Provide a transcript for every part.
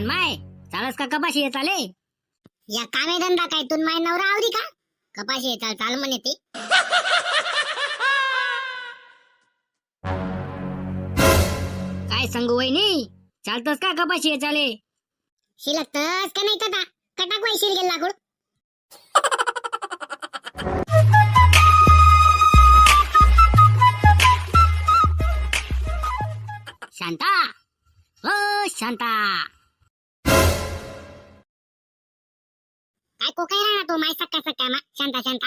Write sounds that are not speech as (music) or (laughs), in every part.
माय चालस का कपाशी चाले? या कामे धंदा काय तुन माय नवरा आवरी का? कपाशी चाल चाल म्हणे ते. काय सांगू वहिनी? चालतस का कपाशी चाले? शिलकतस का नाही कटा कटाक वैशील गेला लाकूड. शांता? हो शांता. काय कोकाय राहणार तो माय सक्का सक्का मा शांता शांता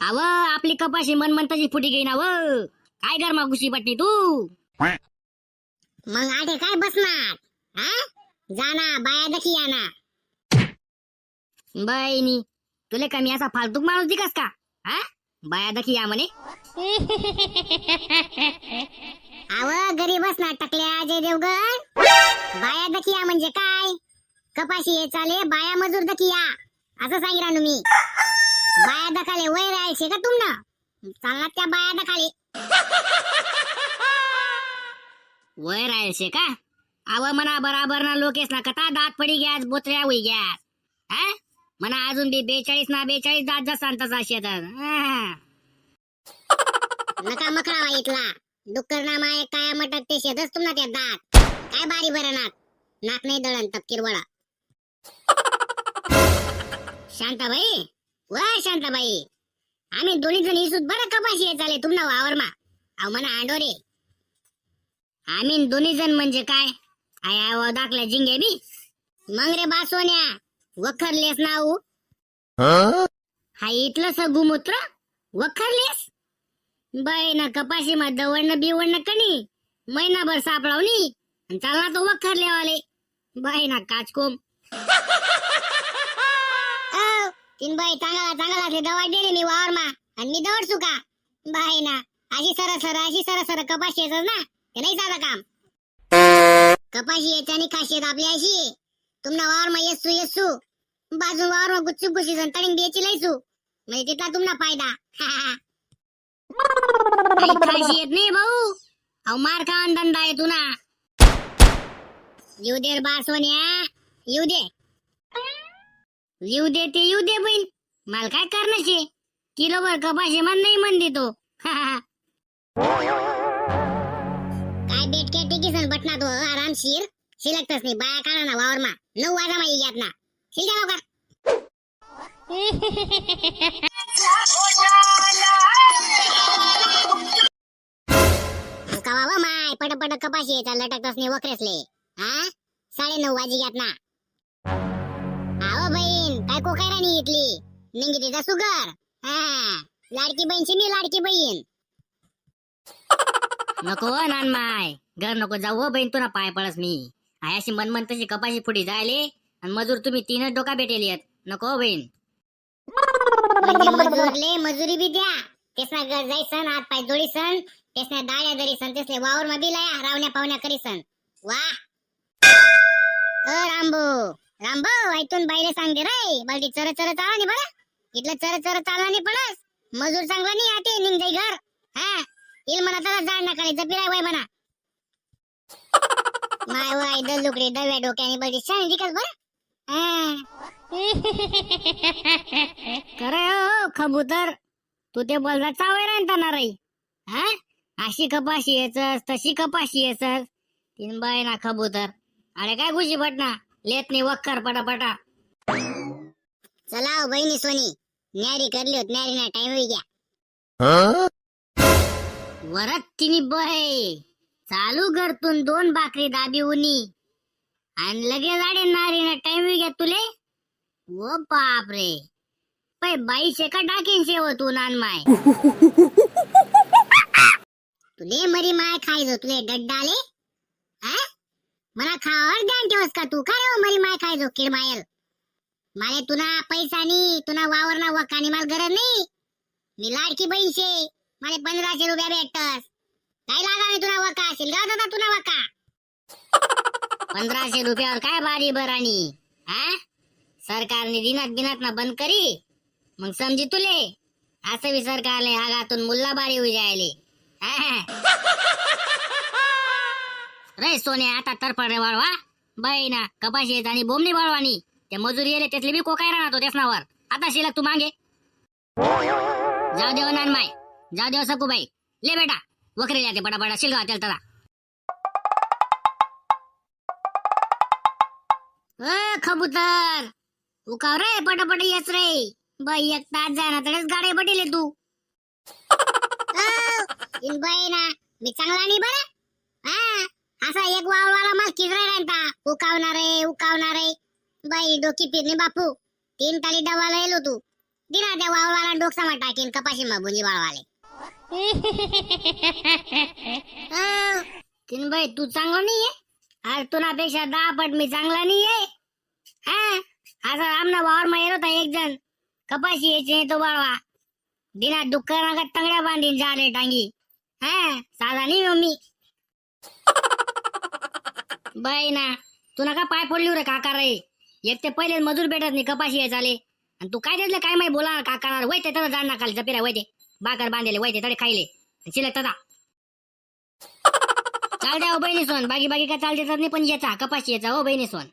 अव आपली कपाशी मन म्हणताची फुटी गई ना व काय गरमा घुशी पट्टी तू? मग आठे काय बसणार? हा जाना बाया दखी याना बहिणी तुले कमी असा फालतूक माणूस दिकास का? हा बाया दखी या म्हणे. आव घरी बसणार टकल्या अजय देवगण बाया दखी या म्हणजे काय? कपाशी हे चाले बाया मजूर दखी या. असं सांगितलं मी. बाया दखाले वय राहायचे का तुमनं? चालणार त्या बाया दखाले. वय राहायचे का? आव म्हणा बराबर ना लोकेस ना कथा दात पडी गॅस बोचऱ्या होई गॅस हा? म्हणा अजून बी बेचाळीस ना बेचाळीस दात जा सांगता शेतात. हा. नका मकळा इथला. डुक्कर नामा काय मटक ते शेतच तुम्हाला त्या दात. काय बारी बरं नाक नाक नाही दळण तपकीर वळा. शांताबाई? व शांताबाई. आम्ही दोन्ही जण इसूत बरं कपाशी आहे चाले तुमना वावर मा अहो म्हणा आंडोरे. आम्ही दोन्ही जण म्हणजे काय? आया व दाखल्या जिंगे बी. मग रे बा सोन्या वखरलेस नाऊ हा? इथलं गुमूत्र? वखरलेस? बाई ना कपाशी मा दवडणं बिवडणं कणी महिनाभर सापडावनी आणि चालला तो वखरलेवाले. बाई ना काचकोम. (laughs) तीन बाई चांगला चांगला ते दवा दिले मी वावर मा आणि मी दवड सुका. बाई ना अशी सर सर अशी सर सर कपाशी येतच ना. ते नाही साधं काम. कपाशी येते आणि खाशी येत आपली अशी. तुमना वावर मा येसू येसू. बाजू वावर मा गुच्चू गुच्ची जण तडिंग द्यायची लयसू म्हणजे तिथला तुमना फायदा. (laughs) खाशी येत नाही भाऊ. अहो मार खाऊन धंदा आहे तुना. येऊ देर बासवण्या. येऊ दे. येऊ दे ते येऊ दे बैल मला काय करणार शे? किलोभर कपाशी मन नाही मन देतो (laughs) काय बेटके टिकीसन बटना तो? आरामशीर शिलकतच नाही. बाया काढा ना वावर मा नऊ वाजा माई यात ना. शिल द्या लवकर का बाबा माय? पट पट कपाशी येतात लटकतच नाही वखरेसले. हा साडे नऊ वाजी घ्यात ना. बायको काय कोकायरा नाही इथली निंगी सुगर. हा. लाडकी बहीणची मी लाडकी बहीण. नको हो, नान माय घर नको जाऊ हो बहीण तुला पाय पडस मी. आयाशी मनमन तशी कपाशी फुटी जायले आणि मजूर तुम्ही तीनच डोका भेटेल येत. नको हो बहीण. म्हणजे मजूरले मजुरी बी द्या. तेसना घर जायसन हात पाय जोडीसन तेसना दाड्या दरीसन तेसले वावर मा बी रावण्या पावण्या करीसन. वा. अ रामबो रामबो ऐकून बाईले सांगते रे. बालटी चर चर चाला नाही बरं? इथलं चर चर चालला नाही पडस मजूर चांगला नाही आते निघ जाई घर. हा? येईल म्हणा त्याला जाण ना करे जपिराय वय म्हणा. (laughs) माय वाय दल लुकडे दव्या डोक्याने बलटी शाणी दिकस बरं? हा? खरं हो कबूतर. तू ते बोलता चावय राहणार रे हा? अशी कपाशी येचस तशी कपाशी येचस तीन बाय ना कबूतर. अरे काय खुशी पटना लेत नाही वक्कर पटापटा. चला हो बहिणी सोनी. न्यारी करली होत न्यारी ना टाइम होई घ्या. वरत तिनी बय चालू करतून दोन बाकरी दाबी उनी. आणि लगेच आडे नारी ना टाइम घ्या तुले. ओ बाप रे पै बाई शेका टाकीन शेव तू नान माय. तुले मरी माय खायचो तुले डड्डाले हा मला खावावर ध्यान ठेवस का तू? काय हो मरी माय खायचो किडमायल माले तुना पैसा नी तुना वावर ना वकानी मला गरज नाही मी लाडकी बहीण शे मला पंधराशे रुपया भेटतस. काय लागा नाही तुला वका असेल गाव दादा तुला वका (laughs) पंधराशे रुपयावर काय बारी बराणी? हा सरकारने दिनात बिनात ना बंद करी. मग समजी तुले. असं बी सरकारले आगातून मुल्ला बारी होई जायले? हा? (laughs) रे सोने आता तरफड रे वाळवा बाई ना कपाशी येत आणि बोमणी बळवानी ते मजुरी येले त्यातले बी कोकाय राहतो त्यासनावर आता शिलक तू मागे. जाऊ देव नान माय. जाऊ देव सकू बाई ले बेटा वखरे जाते बडा बडा शिलगा त्याला तरा अ खबुतर. उकाव रे पटापट येच रे. बाई एक तास जाणार तडेच गाडी पटेले तू. बाई ना मी चांगला नाही बरं. असा एक वावरवाला मला किजरा राहता उकावणार आहे उकावणार आहे बाई डोकी फिरली बापू. तीन ताली डवाला येलो तू. दिना त्या वावरवाला डोकसामा टाकीन कपाशी मा बुंजी वाळवाले. (laughs) तीन बाई तू चांगला नाहीये? अरे तुनापेक्षा दहा पट मी चांगला नाहीये. हा? असा आमना वावर मा येत होता एक जण. कपाशी यायची तो बाळवा दिना दुकाना का तंगड्या बांधीन जाले टांगी. हा? साधा नाही हो मी. बाई ना तुला का पाय फोडली रे काका रे. एक ते पहिले मजूर भेटत नाही कपाशी याय चाले आणि तू काय त्यातलं काय माहिती बोला काका वय ते जाण ना खाली जपिरा वय ते. बाकर बांधले वय ते तडे खायले. चिलक तदा (laughs) चाल द्या हो बहिणी सोन बागी बागी काय चाल देतात नाही पण याचा कपाशी याचा हो बहिणी सोन.